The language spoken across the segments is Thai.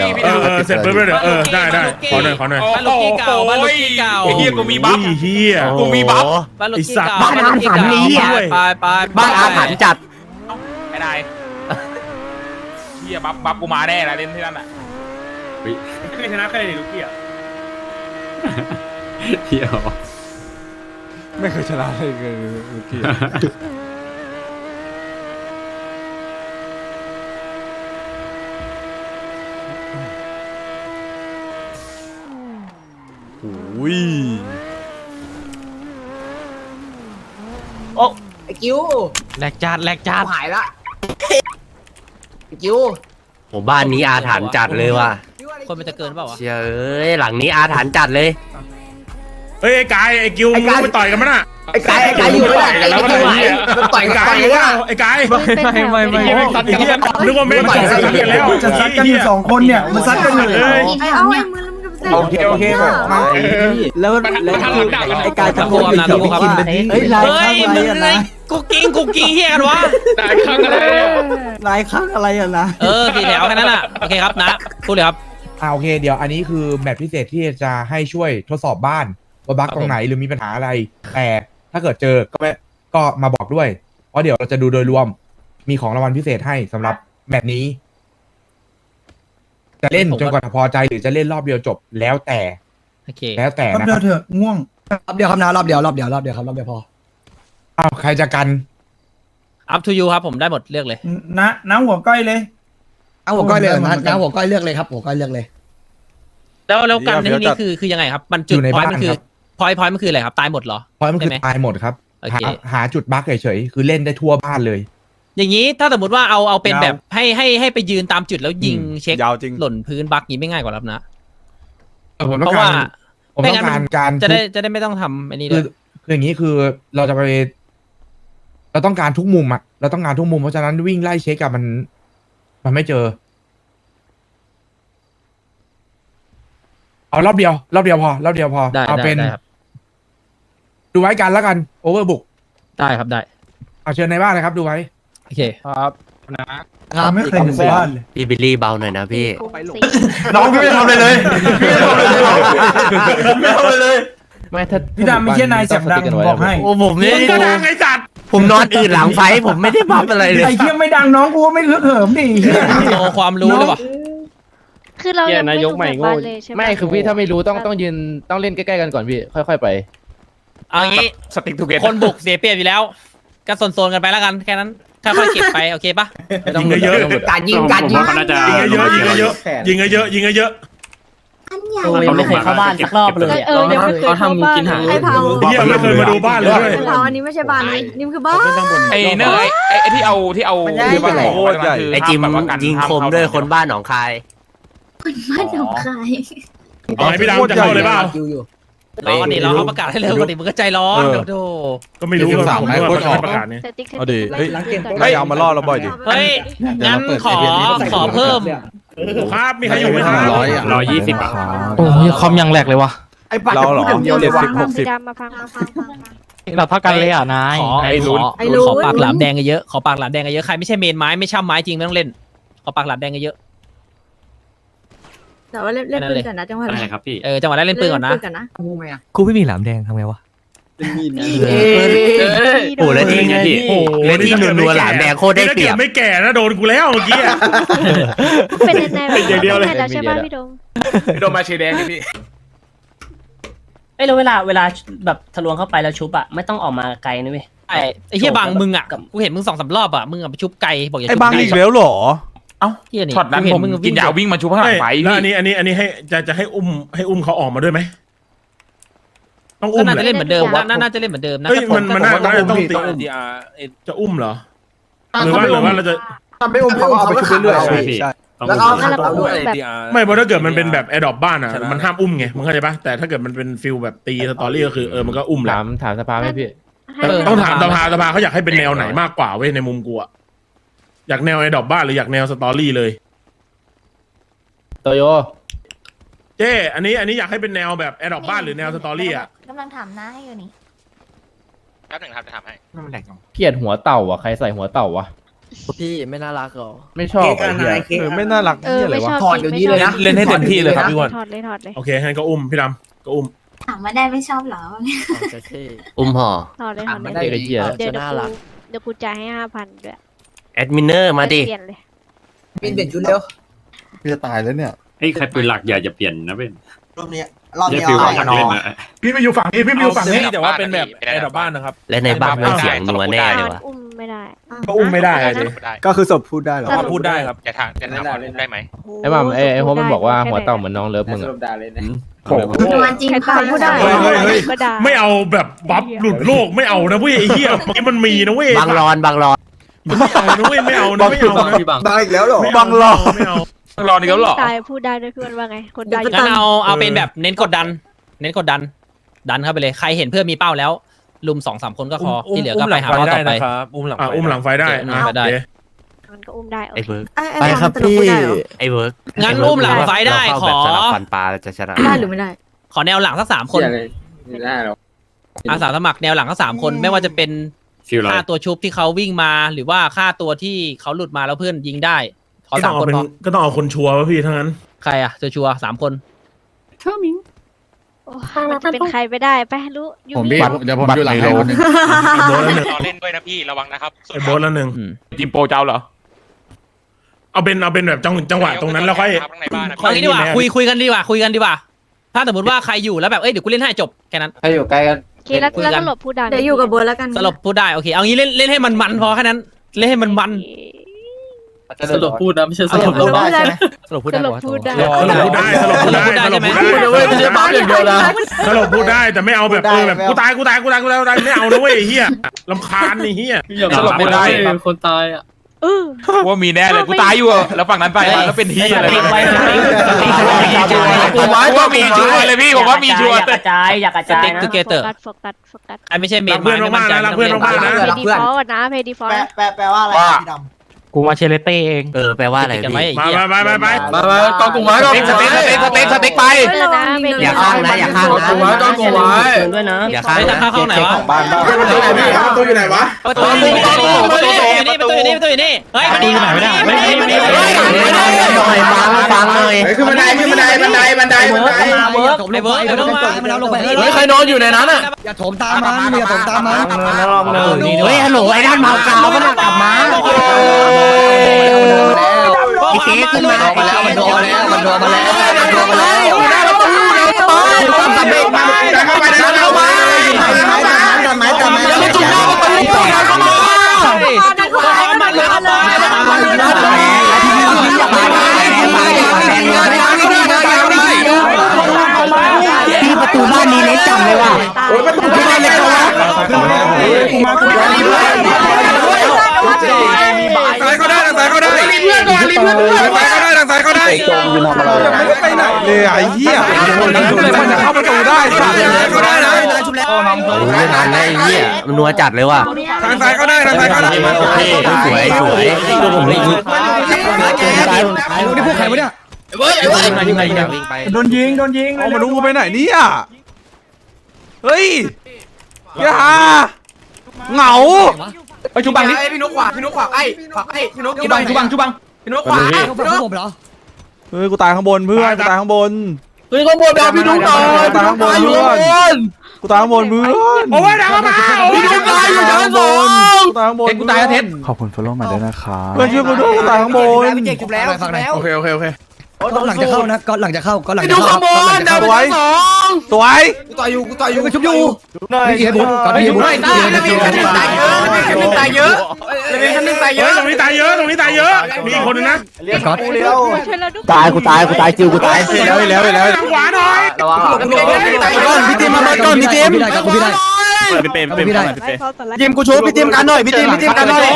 ตายตายเออเออเสร็จปุ๊บเลยเดี๋ยวเออได้ได้ขอหน่อยขอหน่อยบ้านลูกกี้เก่าบ้านลูกกี้เก่าไอ้เฮียกูมีบัฟอุ้ยเฮียกูมีบัฟบ้านลูกกี้ไอ้สัตว์เก่าบ้านอาถรรพ์นี้อะไปไปไปบ้านอาถรรพ์จัดไม่ได้เฮียบัฟบัฟกูมาแน่ละเล่นที่นั่นอะไม่เคยชนะใครเลยลูกเกียเที่ยวไม่เคยชนะเลยเมื่อกี้ อุ้ยโอ้ไอ้กิ้วแหลกจัดแหลกจัดหายละไอ้กิ้วหมู่บ้านนี้อาถรรพ์จัดเลยว่ะคนมันจะเกินเปล่าวะเชื่อเอ้ยหลังนี้อาถรรพ์จัดเลย เฮ้ยไอ้กายไอ้กิวมึงไปต่อยกันมั้ยน่ะไอ้กายไอ้กายอยู่ไม่ได้ไอ้แล้วก็กิ้วไอ้หายเหี้ยมันต่อยไอ้กันกายต่อยกันไอ้กายไม่ไม่ไม่ไอ้เหี้ยสัตว์กันนึกว่าไม่มาต่อยกันแล้วจะซัดกันอยู่สองคนเนี่ยมันซัดกันอยู่เอ้ยไอ้เอาไอ้มือแล้วมันจะ โอเคโอเคมา แล้วแล้วคือไอ้การตะโกนอยู่เดี๋ยวพี่กินไปดิเฮ้ยลายเฮ้ยข้างอะไรมึงอะไงนะกูกิ้งกูกิ้งเฮียกันวะลายข้างอะไรอะนะเออสี่แถวแค่นั้นอะโอเคครับนะพูดเลยครับอ่าโอเคเดี๋ยวอันนี้คือแมทพิเศษที่จะให้ช่วยทดสอบบ้านว่าบั๊กครับตรงไหนหรือมีปัญหาอะไร แต่ถ้าเกิดเจอก็ไม่ก็มาบอกด้วยเพราะเดี๋ยวเราจะดูโดยรวมมีของรางวัลพิเศษให้สำหรับแมตช์นี้ จะเล่นจนกว่าจะพอใจหรือจะเล่นรอบเดียวจบแล้วแต่โอเคแล้วแต่รอบนะเดีคยวรับเถอะง่วงรอบเดียวครับนะรอบเดียวรอบเดียวรอบเดียวครับรอบเดียวพออ้าวใครจะกัน up to you ครับผมได้หมดเลือกเลย นะน้ำหัวก้อยเลย เอาหัวก้อยเลยนะเหมือนกันนะหัวก้อยเลือกเลยครับหัวก้อยเลือกเลย แล้วแล้วกันในเดี๋ยวที่นี้จัดคือคือยังไงครับ มันจุดอยู่ในพอยบ้านมันคือครับ พอยพอยมันคืออะไรครับ ตายหมดเหรอ เพราะมันคือใช่ไหมตายหมดครับโอเค หาหาจุดบั๊กเฉยๆคือเล่นได้ทั่วบ้านเลย อย่างนี้ถ้าสมมติว่าเอาเอาเป็นยาวแบบให้ให้ให้ไปยืนตามจุดแล้วยิงอืมเช็คยาวจริง หล่นพื้นบักนี้ไม่ง่ายกว่ารับนะผมเพต้องราะกาว่า รผมไม่ต้องั้งนการมันการจะได้ทุกจะได้ไม่ต้องทำอันนี้คืด้อวยคืออย่างนี้คือเราจะไป เราต้องการทุกมุมอะเราต้องการทุกมุมเพราะฉะนั้นวิ่งไล่เช็คอะมัน มันไม่เจอ เอารอบเดียว รอบเดียวพอ รอบเดียวพอได้เอาได้เป็นได้ครับดูไว้กันแล้วกันโอเวอร์บุกได้ครับได้เอาเชิญในบ้านเลยครับ ดูไว้ โอเค ครับนะเราไม่เคยถึงบ้านเลยพี่บิลลี่เบาหน่อยนะพี่น้องพี่ไม่ทำอะไรเลยพี่ไม่ทำอะไรเลยไม่ทำอะไรเลยไม่ถ้าพี่ดำไม่ใช่นายเสียงดังผมบอกให้โอ้ผมนี่มึงก็ดังไอ้สัตว์ผมนอนอื่นหลังไฟผมไม่ได้บัฟอะไรเลยไอ้เที่ยไม่ดังน้องกูก็ไม่ฮึกเหิมดิเหี้ยโชว์ความรู้เลยว่ะคือเรายังไม่ถูกแบบบ้านเลยใช่ไหมไม่คือพี่ถ้าไม่รู้ต้องต้องยืนต้องเล่นใกล้ๆกันก่อนพี่ค่อย ๆไปเอางี้สติ๊กทูเกตคนบุกเสียเปรียบอยู่แล้วก็โซนๆกันไปแล้วกันแค่นั้น ค่อยๆเก็บไปโอเคปะไม่ต้องยิงเยอะไม่ต้องหลุดการยิงการยิงยิงเยอะยิงเยอะยิงเยอะยิงเยอะยังไม่เคยเข้าบ้านสักรอบเลยเออยังไม่เคยเข้าบ้านไอ้เผาเฮียไม่เคยมาดูบ้านเลยด้วยไอ้เผาอันนี้ไม่ใช่บ้านนี่นี่คือบ้านไอ้เนยไอ้ไอ้ที่เอาที่เอามันใหญ่ที่ว่าของโคตรใหญ่คืไอจิมห้าแบบว่ากันยิงห้าคมเข้าด้วยเข้าคนบ้านหนองคายบ้านหนองคายเอาไงพี่ดำจะเข้าเลยเปล่าคิวอยู่ รอกันดิรอเขาประกาศให้เร็วกว่าดิมึงก็ใจร้อนเดี๋ยวดูก็ไม่รู้ว่าผมว่าประกาศนี้แต่ติ๊กเอาดิเฮ้ยเฮ้ยเอามาล่อเราบ่อยดิ เฮ้ย งั้นขอขอเพิ่ม ครับมีใครอยู่ไหมครับ ร้อยอะร้อยยี่สิบอะ โอ้ยคอมยังแหลกเลยวะไอ้ปัดเราเหรอ เดียวเลยเจ็ดว่ะสิบหกสิบดำมาฟังมาฟังฟังฟังเราเท่ากันเลยอะนายขอไอ้ลุ้น ขอไอ้ลุ้นขอปากหลามแดงกันเยอะขอปากหลามแดงกันเยอะใครไม่ใช่เมนไม้ไม่ช่ำไม้จริงไม่ต้องเล่น ขอปากหลามแดงกันเยอะ แต่ว่าเล่นเล่นปืนกันนะจังหวะอะไรครับพี่เออจังหวะแรกเล่นปืนก่อนนะเล่กันนะงูไหมอะกูไม่มีหลามแดงทำไงวะโอ้แล้วที่ไงพี่โอ้โหแล้วที่นัวๆหลามแดงโคตรได้เปรียบไม่แก่นะโดนกูแล้วเมื่อกี้เป็นแน่ๆแบบอย่างเดียวเลยเป็นแล้วใช่ป่ะพี่ดงโดนมาเชยร์แดงนี่พี่ไม่รู้เวลาเวลาแบบทะลวงเข้าไปแล้วชุบอะไม่ต้องออกมาไกลนะเว้ยไอ้ไอ้เฮียบังมึงอะกูเห็นมึงสองสามรอบอะมึงอะไปชุบไก่บอกอย่าไอ้ชุบางไก่อีกแล้วเหรอ เอ้าเฮียนี่ช็อตนั้นกูเห็ผมมึงกินยาวิ่งมาชุบข้างหลังไฟแล้วพี่อันนี้อันนี้อันนี้ให้จะจะให้อุ้มให้อุ้มเขาออกมาด้วยไหมต้องก็อุ้มน่าเหรจะอเล่นเหมือนเดิมนะน่าน่าจะเล่นเหมือนเดิมนะเฮ้ยถ้ามันมันน่าน่าจะต้องตีจะอุ้มเหรอ หรือว่าหรือว่าเราจะทำไม่อุ้มเขาก็เอาไปชุบเรื่อยๆใช่พี่แล้วก็เอาแล้วเอาด้วยแบบไม่เพราะถ้าเกิดมันเป็นแบบแอดดอปบ้านอะ มันห้ามอุ้มไงมึงเข้าใจปะแต่ถ้าเกิดมันเป็นฟิลแบบตีสตอรี่ก็คือเออมันก็อุ้มแหละถามถามสภาไหมพี่ ให้แต่เออต้องถามสภาสภาเขาอยากให้เป็นแนวไหนมากกว่าเว้ยในมุมกูอะ อยากแนวไอ้ดอกบ้านหรืออยากแนวสตอรี่เลย โตโย เจ้อันนี้อันนี้อยากให้เป็นแนวแบบแอดดอกบ้านหรือแนวสตอรี่อะกำลังถามน้าให้อยู่นี่แป๊บหนึ่งครับจะทำให้เกลียดหัวเต่าอะใครใส่หัวเต่าวะ พี่ไม่น่ารักหรอ ไม่ชอบไอ้เหี้ยเออไม่น่ารักเออนี่อะไรไม่ชวะอบถอดเดี๋ยวนี้เลยนะเล่นให้เต็มที่เลยครับพี่อ้วนถอดเลยถอดเลยโอเคงั้นก็อุ้มพี่ดำก็อุ้มถามมาได้ไม่ชอบเหรอจะเท่ อุ้มห่อ ถอดเลยถอดไม่เลได้ยไอ้เหี้ย เดี๋ยวจะเดี๋ยวน่ากูรักเดี๋ยวกูจ่ายให้ห้าพันด้วย แอดมินเนอร์มาดิ เปลี่ยนเลยบินเปลี่ยนชุดเร็วพี่จะตายแล้วเนี่ย เฮ้ยใครปืนหลักอย่าจะเปลี่ยนนะเว้ยรอบนี้รอบอย่านี้ฟิลเอาหลักเล่นนะพี่ไปอยู่ฝั่งนี้พี่ไปอยู่ฝั่งนี้แต่ว่าเป็นแบบแอดดอกบ้านนะครับ และในบ้านมันเสียงนัวแน่เลยวะอุ้มไม่ได้ก็อุ้มไม่ได้อะดิได้ก็คือศพพูดได้เหรอสรุปพูดได้ครับจะถามจะถามว่าได้ไหมไอ้หมัมไอ้ไอ้โฮปมันบอกว่าหัวเต่าเหมือนน้องเลิฟมึงอะโอ้โหจริงค่ะพูดได้เฮ้ยเฮ้ยเฮ้ยก็ได้ไม่เอาแบบบัฟหลุดโลกไม่เอานะเว้ยไอ้เหี้ยเมื่อกี้มันมีนะเว้ยบางรอนบางรอน ไม่เอานะเว้ยไม่เอานะไม่เอานะได้อีกแล้วเหรอ ไม่บังรอ ไม่เอาต้องรอนี่ก็หรอ ตายพูดได้ด้วยเพื่อนว่าไง คนได้งั้นเอาเอาเป็นแบบเน้นกดดัน เน้นกดดัน ดันเข้าไปเลยใครเห็นเพื่อนมีเป้าแล้ว ลุมสองสามคนก็พอที่เหลือก็ไปหาเป้าต่อไปอุ้มหลังอะอุ้มหลังไฟได้โอเคอุ้มหลังไฟได้โอเคมันก็อุ้มได้โอไอ้เค เวิร์กไปครับพี่ไอ้เวิร์กงั้นอุ้มหลังไฟได้เราขเข้าอแบบสลับฟันปลาจะชนะได้หรือไม่ได้ ขอแนวหลังสักสามคนอาสาสมัครแนวหลังสักสามคน ไม่ว่าจะเป็น ฟิลไรค่าตัวชุบที่เขาวิ่งมาหรือว่าค่าตัวที่เขาหลุดมาแล้วเพื่อนยิงได้ขอก็ต้สาองมเอาคนเป็นพอก็ต้องเอาคนชัวร์วะพี่ทั้งนั้น ใครอะชัวร์ๆสามคนโอ้มันจะเป็นใครไปได้ไปรู้อยู่ผมนี่พี่เดี๋ยวผมอยู่หลังให้คนหนึ่งไอ้โบทแล้วหนึ่งรอเล่นด้วยนะพี่ระวังนะครับไอ้โบทแล้วหนึ่งอืม จิมโปเจ้าเหรอ เอาเป็นเอาเป็นแบบจังจังหวะตรงนั้นแล้วค่อย ข้างในบ้านนะเอางี้ดีกว่าคุยคุยกันดีกว่าคุยกันดีกว่า ถ้าสมมติว่าใครอยู่แล้วแบบ เอ้ยเดี๋ยวกูเล่นให้จบแค่นั้นใครอยู่ใกล้กันโอเคแล้วคุยกันแล้วสลบพูดได้เดี๋ยวอยู่กับโบแล้วกันสรุปพูดได้โอเคเอางี้เล่นเล่นให้มันมันพอแค่นั้นเล่นให้มันมันสรุปพูดนะไม่ใช่สสรุรุปปได้ได้ใช่ไหมสรุปพูดสได้ลบพูดได้ สรุปพูดได้สรุปพูดได้สรุปพูดได้ใช่ไหมเว้ยไม่ใช่บัฟอย่างเดียวนะสรุปพูดได้แต่ไม่เอาแบบเออแบบกูตายกูตายกูตายกูตายกูตายไม่เอานะเว้ยไอ้เฮียลำคาญไอ้เฮียสรุปไม่ได้คนตายอะ เออ ว่ามีแน่เลยกูตายอยู่อะแล้วฝั่งนั้นไปมาแล้วเป็นที่อะไรสติ๊กไว้สติ๊กสติ๊กผมว่ามีชัวร์เลยพี่ผมว่ามีชัวร์อยากกระจายอยากกระสจายติ๊กนะทูเกเตอร์โฟกัสโฟกัสไอ้ไม่ใช่เมรันกเพื่อนมากๆนะรักเพื่อนมากๆนะเพย์ดีฟอลต์นะเพย์ดีฟอลต์แปลแปลว่าอะไรพี่ดำ กูมาเชเลเต้เองเออแปลว่าอะไรกันไว้พี่ไอ้มาเหี้ยไปไปไปไปมามากองกลุ่มไว้กองกลุ่มสไว้ติ๊กสติ๊กสติ๊กสติ๊กไปเออนะเพย์ดีอย่าฟอข้างลต์นะอย่าข้างกองกลุ่มไว้กองกลุ่มไว้ด้วยนะอย่าข้างเฮ้ยจะนะเข้าห้องไหนวะบ้านบ้านประตูไหนพี่ประตูอยู่ไหนวะประตูอยู่นี่ประตูอยู่นี่ประตูอยู่นี่ประตูอยู่นี่เฮ้ยประตูอยู่ไหนไม่ได้ไม่ได้ไม่ได้ไม่ได้หน่อยฟังฟังหน่อยเฮ้ยขึ้นบันไดขึ้นบันไดบันไดบันไดบันไดไอ้เบิร์ดไอ้เบิร์ดมันเอาลงไปเฮ้ยใครนอนอยู่ในนั้นอะอย่าโถมตามมันอย่าโถมตามมันเฮ้ยฮัลโหลไอ้ด้านเมากาวมันกลับมาไอ้เก๊ขึ้นมามันแล้วมันโดนมาแล้วมันโดนมาแล้วมันโดนมาแล้วตัดเบรกมาดันเข้าไปดันเข้าไปดันไม้ดันไม้ แล้วจุดหน้าประตูเข้ามาเข้ามาเลยเข้ามา ที่ประตูบ้านนี้เล็กจังเลยว่ะ โอ้ยประตูไม่ได้เลยเขาวะกูมากูมารีบเลยซ้ายก็ได้ทางซ้ายก็ได้รีบเพื่อนก่อนรีบเพื่อนทางซ้ายก็ได้ทางซ้ายก็ได้ จงยืนทำอะไร ยังไม่ได้ไปไหน เลยไอ้เหี้ยมันจะเข้าประตูได้ทางซ้ายก็ได้นะโอ้ยไม่ทันแล้วไอ้เหี้ยมันนัวจัดเลยว่ะทางซ้ายก็ได้ทางซ้ายก็ได้โอเคสวยสวยตัวผมเลยยิงนี่พวกใครวะเนี่ยยิงมายิงมายิงมาวิ่งไปโดนยิงโดนยิงเอามาดูไปไหนเนี่ยเฮ้ยย่าเหงาไปชุบังนี่พี่นุ๊กขวาพี่นุ๊กขวาไอ้ขวาไอ้พี่นุ๊กชุบังชุบังชุบังพี่นุ๊กขวาพวกผมเหรอ เฮ้ยกูตายข้างบนเพื่อนกูตายข้างบน เฮ้ยข้างบนเอาพี่นุ๊กหน่อยกูตายข้างบนเพื่อนกูตายข้างบนเพื่อนโอ้ยดังเข้ามาโอ้ยพี่นุ๊กตายอยู่ชั้นสองกูตายข้างบนกูตายแล้วเท็ดขอบคุณฟอลโล่มาด้วยนะคะเพื่อนช่วยกูด้วยกูตายข้างบนพี่เจกจุบแล้วจุบแล้วโอเคโอเคโอเค ก็หลังจะเข้านะก็หลังจะเข้าก็หลังพี่จะนุ๊กเข้าข้างบนดาวไปชั้นสองสวยกูต่อยอยู่กูต่อยอยู่ก็ชุบอยู่พี่เอบุญก็พี่เอบุญตายมีคันนึงตายเยอะมีคันนึงตายเยอะมีคันนึงตายเยเฮ้ยอะตรงนี้ตายเยอะตรงนี้ตายเยอะมีอีกคนนึงนะก็ช่วยเราด้วยตายกูตายกูตายจิวกูตายแล้วแล้วแล้วทางขวาหน่อยระวังก่อนพี่ติมมาก่อนพี่ติมพี่ได้ก็พี่ได้เป็นก็พี่ได้ติมกูชูพี่ติมกันหน่อยพี่ติมพี่ติมกันหน่อย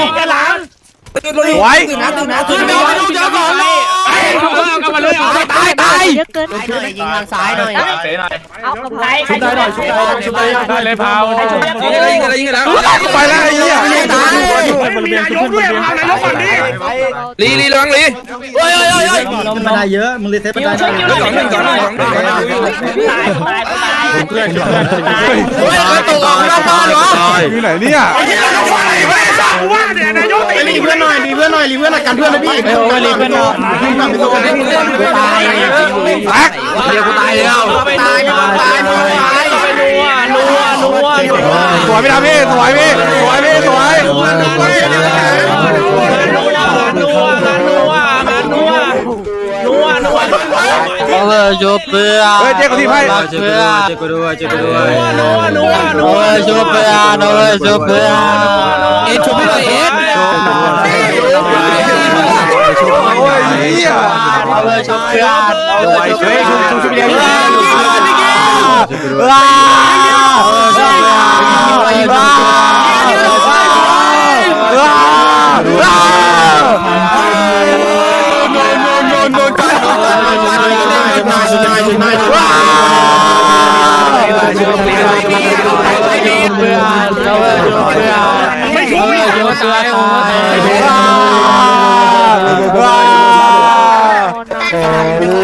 ด้านหลังสวยตื่นนะตื่นนะตื่นพี่นุ๊กชั้นสองหน่อยกลับมาเลยเอาไปตายตายเยอะเกินหน่อยยิงทางซ้ายหน่อยเสียหน่อยเอากระเพราชุบได้หน่อยชุบได้หน่อยชุบได้หน่อยได้เลยพาวยิงอะไรยิงอะไรยิงอะไรไปแล้วไอ้เหี้ยมันมีนายกด้วยพานายกก่อนดิลีลีระวังลีบันไดเยอะมึงเลยเซฟบันไดช่วยคิวหน่อยสองหนึ่งสองหนึ่งสองหนึ่งตายตายตายตายเพื่อนเพื่อนตายเฮ้ยใครตกออกนอกบ้านวะอยู่ไหนเนี่ยไอ้เหี้ยนายกว่าอะไรไม่ได้สั่งว่าเนี่ยนายกตีรีเพื่อนหน่อยรีเพื่อนหน่อยรีเพื่อนหน่อยกันเพื่อนนะพี่เออรีเพื่อนหน่อยตายแบ็คเดี๋ยวกูตายแล้วตายตายตายนัวนัวนัวสวยไม่ทำพี่สวยพี่สวยพี่สวยนัวนัวนัวนัวนัวเอา เอร์ชูเพื่อเฮ้ยเจ๊เขาที่ไพ่เจ๊กูด้วยเจ๊กูด้วยเจ๊กูด้วยโนโนโนเวอร์ชูเพื่อโนเวอร์ชูเพื่อเอ็ดชูไม่ได้เอ็ดว้าว วย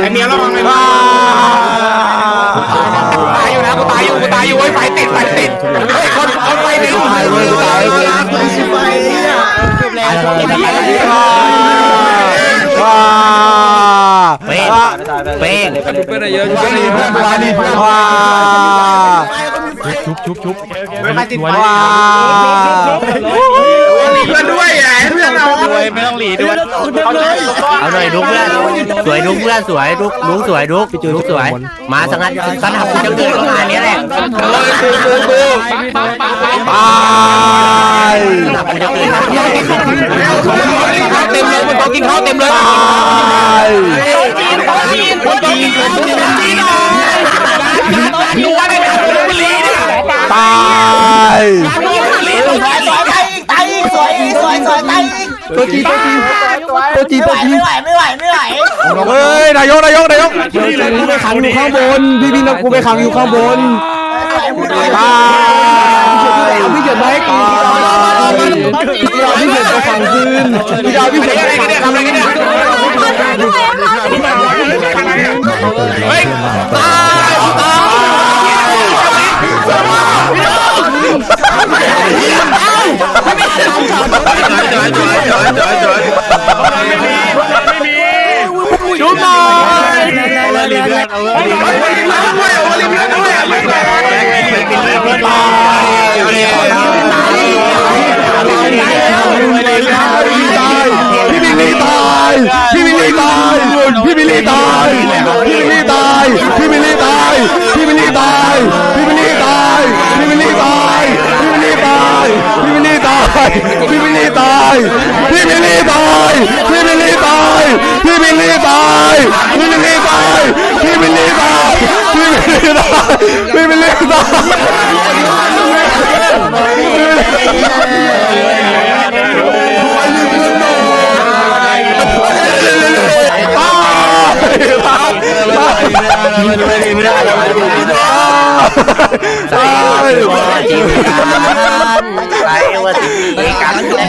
ไอเมียระวังเลยตายอยู่นะกูตายอยู่กูตายอยู่ไอ้ไฟติดไฟติดคนคนไฟติดเป้งเป้งเพื่อนเยอะเพื่อนเพื่อนว้านี่ว้าชุบชุบชุบไม่ติดว้า เพื่อนด้วยไอ้เพื่อนเราไม่ต้องหลีด้วยเอาหน่อยดุกเพื่อนสวยดุกเพื่อนสวยดุกดุกสวยดุกดุกสวย มาสังัดสันหับกูจะเกิดก็งานนี้แหละตายสันหับกูจะเกิดเต็มเลยมันต้องกินข้าวเต็มเลยตา ตัวจีตัวจีตัวจีตัวจีเฮ้ยนายกนายกนายกกูไปขังอยู่ข้างบนพี่พี่นะกูไปขังอยู่ข้างบนตายเอาพี่เกิดมาให้กูเอาพี่เกิดไปขังคืนพี่เอาพี่เกิดไปขังทำอะไรกันเนี่ยเฮ้ยตาย พี่บิลลี่ตายพี่บิลลี่ตายพี่บิลลี่ตายพี่บิลลี่ตายพี่บิลลี่ตายพี่บิลลี่ตายพี่บิลลี่ตายพี่บิลลี่ตายพี่บิลลี่ตายพี่บิลลี่ตายพี่บิลลี่ตายพี่บิลลี่ตายพี่ บิลลี่ตายพี่บิลลี่ตายพี่บิลลี่ตายพี่บิลลี่ตายพี่บิลลี่ตาย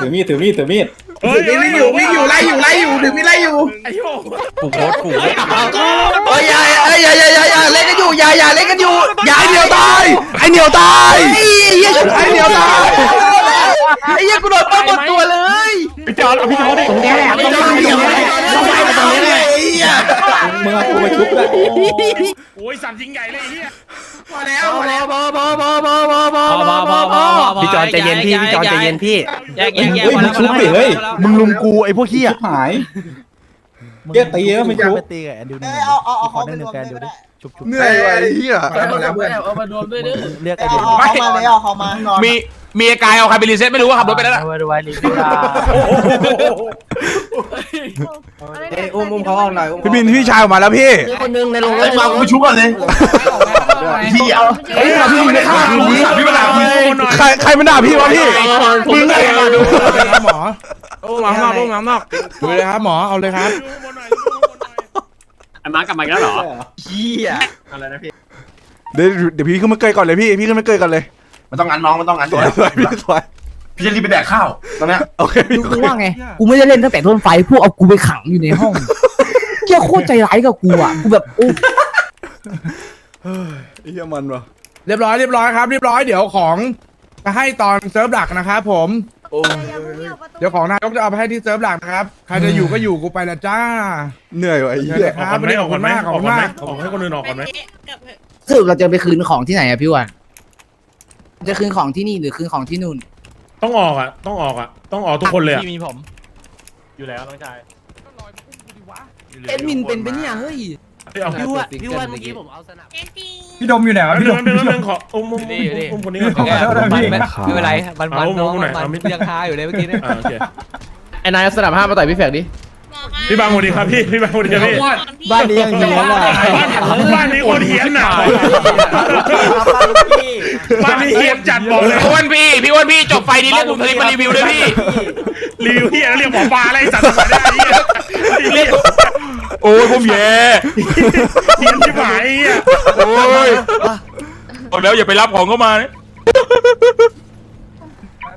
ถือมีดถือมีดถือมีดเฮ้ยวิ่งอยู่วิ่งอยู่ไล่อยู่ไล่อยู่ถึงไม่ไล่อยู่ไอ้โหเฮ้ยอย่าย่าอย่าอย่าอย่าเล่นกันอยู่ยาอย่าเล่นกันอยู่ยาไอเหนียวตายไอเหนียวตายไอ้เหี้ยไอเหนียวตาย ไอ้เหี้ยกูโดนป้าหมดตัวเลยพี่จอร์ดเอาพี่จอร์ดดิตรงนี้แหละตรงนี้แหละไอ้เหี้ยมึงเอากูไปชุชุบเลยโอ้ยสั่นยิงใหญ่เลยไอ้เฮียพอแล้วพอแล้วพอพอพอพอพอพอพี่จอนใจเย็นพี่พี่จอนใจเย็นพี่แยกแยกแยกพอแล้วพอแล้วมึงลุมกูไอ้พวกเหี้ยหายเกี้ยตีแล้วไม่ชุบตีกับแอนดิวนี่เอาเอาเอาขอหนึ่งหนึ่งแกนดิวดิชุบชุบเหนื่อยว่ะไอ้เหี้ยหมดแล้วเพื่อนเอามาโดนด้วยเด้อเรียกไอ้เอาดิวเอามาเลยเอาเขามานอนมีมีกายเอาใครไปรีเซ็ตไม่รู้ว่าขับรถไปแล้วล่ะ ไว้ไว้ลิงดาเอ้ยอุ้มอุ้มเขาออกหน่อยพี่บินพี่ชายออกมาแล้วพี่ มีคนนึงในโรงรถมากูชุบก่อนเลยพี่เอาเฮ้ยพี่บินฆ่ากูพี่เวลาพี่หน่อยใครใครมันด่าพี่วะพี่ มึงไงดูหมอโอ้หมอนอกโอ้หมอนอกดูเลยครับหมอเอาเลยครับไอ้มาร์กกลับมาอีกแล้วเหรอเดี๋ยวเดี๋ยวพี่ขึ้นมาเกยก่อนเลยพี่ พี่ขึ้นมาเกยก่อนเลย มันต้องงั้นน้องมันต้องงั้นสวยสวยพี่สวย พี่จะรีบไปแดกข้าวตอนนี้โอเคพี่กูว่าไง กูไม่ได้เล่นตั้งแต่ต้นไฟพวกเอากูไปขังอยู่ในห้องเจ้าโคตรใจร้ายกับกูอะ กูแบบโอ้ไอ้เหี้ยมันวะเรียบร้อยเรียบร้อยครับเรียบร้อยเดี๋ยวของจะให้ตอนเซิร์ฟหลักนะครับผมเดี๋ยวของนายกจะเอาไปให้ที่เซิร์ฟหลักนะครับใครจะอยู่ก็อยู่กูไปละจ้าเหนื่อยว่ะไอ้เชิญเหี้เลยยครับวันนี้ขอบคุณมากขอบคุณมากออกให้คนอื่นออกก่อนไหมสรุปเราจะไปคืนของที่ไหนอะพี่วัน จะคืนของที่นี่หรือคืนของที่นู่น ต้องออกอะ ต้องออกอะ ต้องออกทุกคนเลยอะ พี่มีผม อยู่แล้วน้องชายเอ็ดมินเป็นปะเนี่ยเฮ้ยเอาพี่ว่าพี่ว่าเมื่อกี้ผมเอาสนับพี่ดมอยู่ไหนวะพี่พี่ดมเรื่องเรื่องขออุ้มอุ้มอุ้มคนนี้ก่อนไม่เป็นไรมันมันเอาน้องเอาหน่อยมันเอามิดยังคาอยู่เลยเมื่อกี้เนี่ยอ่าโอเคไอ้นายเอาสนับห้ามาต่อยพี่แฝกดิ พี่บางสวัสดีครับพี่พี่บางสวัสดีครับพี่บ้านนี้ยังเฮียนอะบ้านนี้คนเฮี้ยนหนาบ้านนี้เฮี้ยนจัดบอกเลยพี่อ้วนพี่พี่อ้วนพี่จบไฟนี้เรียกบุมทลิปมารีวิวด้วยพี่รีวิวเฮี้ยแล้วเรียกหมอปลาอะไรสัตว์มาได้เฮี้ยเรียกโอ้ยผมแย่เฮี้ยนที่หมายเฮี้ยโอ้ยบอกแล้วอย่าไปรับของเข้ามานะ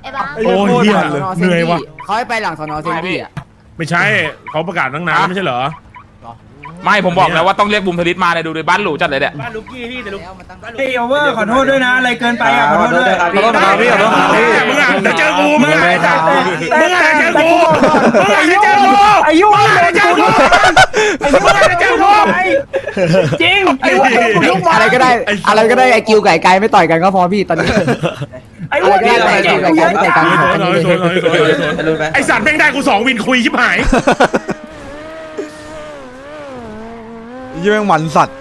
ไอ้บ้าโอ้ยเฮี้ยเหนื่อยว่ะเขาให้ไปหลังสอนอเซนตี้อะ ไม่ใช่เขาประกาศตั้งนานแล้วไม่ใช่เหรอ ไม่ผมบอกแล้วว่าต้องเรียกบุมทลิปมาเนี่ยดูเลยบ้านหรูจัดเลยเนี่ยแล้วมันตั้งเฮ้ยโอเวอร์ขอโทษด้วยนะ อะไรเกินไปอะขอโทษด้วย ขอโทษนะครับพี่ขอโทษนะครับพี่ มึงอะเดี๋ยวเจอกูมึงอะมึงอะเดี๋ยวเจอกูมึงอะเดี๋ยวเจอกูอายุมึงอะเดี๋ยวเจอกูมึงอะเดี๋ยวเจอกูจริงไอ้อะไรก็ได้ อะไรก็ได้ไอคิวไก่ไก่ไม่ต่อยกันก็พอพี่ตอนนี้ ไอ้อะไรก็ได้ไอคิวไก่ไก่ไม่ต่อยกันไอสัตว์แม่งได้กูสองวินคุยชิบหายยี่แม่งมันสัตว์